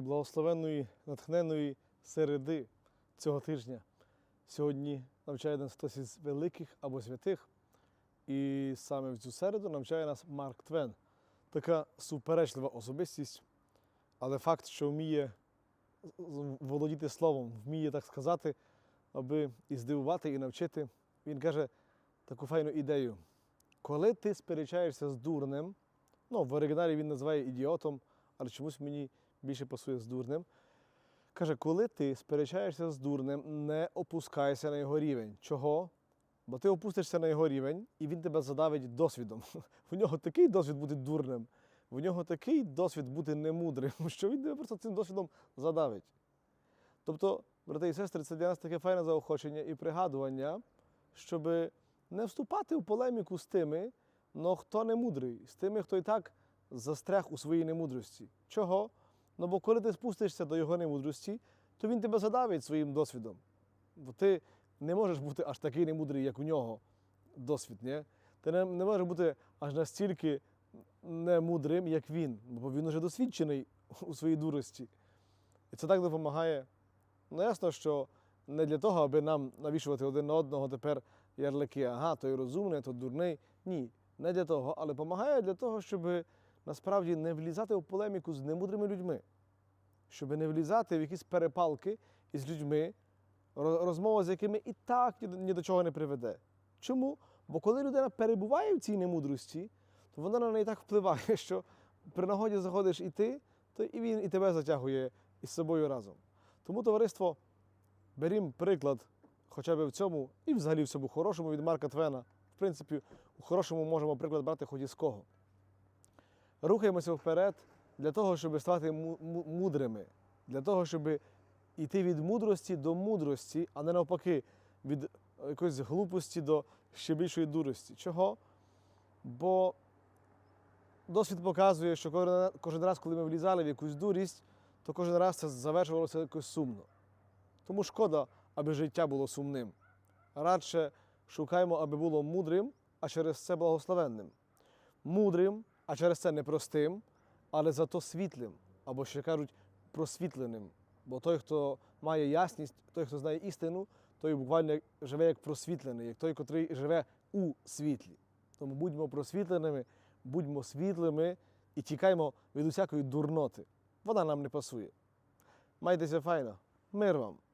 благословенної, натхненної середи цього тижня. Сьогодні навчає нас хтось із великих або святих. І саме в цю середу навчає нас Марк Твен. Така суперечлива особистість, але факт, що вміє володіти словом, вміє так сказати, аби і здивувати, і навчити. Він каже таку файну ідею. Коли ти сперечаєшся з дурнем, ну, в оригіналі він називає ідіотом, але чомусь мені більше пасує з дурнем. Каже, коли ти сперечаєшся з дурнем, не опускайся на його рівень. Чого? Бо ти опустишся на його рівень, і він тебе задавить досвідом. У нього такий досвід бути дурним, у нього такий досвід бути немудрим, що він тебе просто цим досвідом задавить. Тобто, брати і сестри, це для нас таке файне заохочення і пригадування, щоб не вступати в полеміку з тими, но хто не мудрий, з тими, хто і так застряг у своїй немудрості. Чого? Ну бо коли ти спустишся до його немудрості, то він тебе задавить своїм досвідом. Бо ти не можеш бути аж такий немудрий, як у нього досвід. Ні? Ти не, не можеш бути аж настільки немудрим, як він, бо він уже досвідчений у своїй дурості. І це так допомагає. Ну, ясно, що не для того, аби нам навішувати один на одного тепер ярлики, ага, той розумний, той дурний. Ні, не для того, але допомагає для того, щоб насправді не влізати в полеміку з немудрими людьми, щоб не влізати в якісь перепалки із людьми, ро- розмова з якими і так ні до чого не приведе. Чому? Бо коли людина перебуває в цій немудрості, то вона на неї так впливає, що при нагоді заходиш і ти, то і він і тебе затягує із собою разом. Тому, товариство, берімо приклад хоча б в цьому, і взагалі в цьому хорошому від Марка Твена. В принципі, у хорошому можемо приклад брати хоч із кого. Рухаємося вперед для того, щоб стати му- му- мудрими, для того, щоб йти від мудрості до мудрості, а не навпаки, від якоїсь глупості до ще більшої дурості. Чого? Бо досвід показує, що кожен раз, коли ми влізали в якусь дурість, то кожен раз це завершувалося якось сумно. Тому шкода, аби життя було сумним. Радше шукаємо, аби було мудрим, а через це благословенним. Мудрим, а через це непростим, але зато світлим, або ще кажуть просвітленим. Бо той, хто має ясність, той, хто знає істину, той буквально живе як просвітлений, як той, котрий живе у світлі. Тому будьмо просвітленими, будьмо світлими і тікаймо від усякої дурноти. Вона нам не пасує. Майтеся файно. Мир вам!